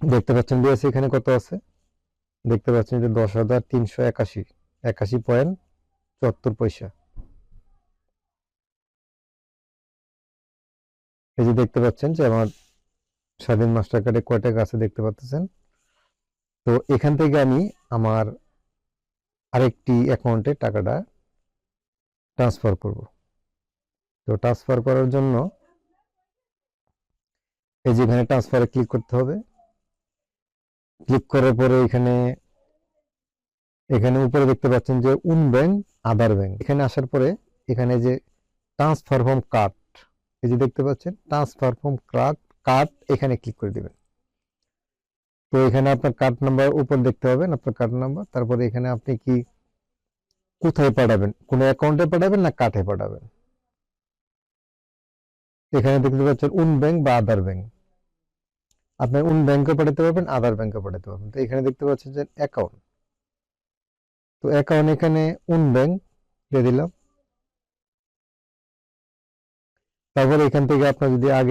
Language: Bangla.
দেখতে পাচ্ছেন বিএসসি এখানে কত আছে? দেখতে পাচ্ছেন যে দশ হাজার তিনশো একাশি একাশি পয়েন্ট চুয়াত্তর পয়সা। এই যে দেখতে পাচ্ছেন যে আমার স্বাধীন মাস্টার কার্ডে কয় টাকা আছে দেখতে পাচ্ছেন? তো এখান থেকে আমি আমার আরেকটি অ্যাকাউন্টে টাকাটা ট্রান্সফার করব। তো ট্রান্সফার করার জন্য এই যে এখানে ট্রান্সফারে ক্লিক করতে হবে। ক্লিক করার পরে এখানে এখানে উপরে দেখতে পাচ্ছেন যে উন ব্যাংক আদার ব্যাংক। এখানে আসার পরে এখানে যে ট্রান্সফার ফর্ম কার্ড এই যে দেখতে পাচ্ছেন ট্রান্সফার ফর্ম কার্ড কার্ড এখানে ক্লিক করে দিবেন। তো এখানে আপনার কার্ড নাম্বার উপর দেখতে পাবেন, আপনার কার্ড নাম্বার তারপরে এখানে আপনি কি কোথায় পাঠাবেন? কোন অ্যাকাউন্টে পাঠাবেন না কার্ডে পাঠাবেন? এখানে দেখতে পাচ্ছেন উন ব্যাংক বা আদার ব্যাংক। আপনি উন ব্যাংকে পাঠাতে পারবেন আদার ব্যাংকে পাঠাতে পারবেন। তো এখানে দেখতে পাচ্ছেন যে অ্যাকাউন্ট তো অ্যাকাউন্ট এখানে উন ব্যাংক দিয়ে দিলাম। তারপরে এখান থেকে আপনার যদি আগে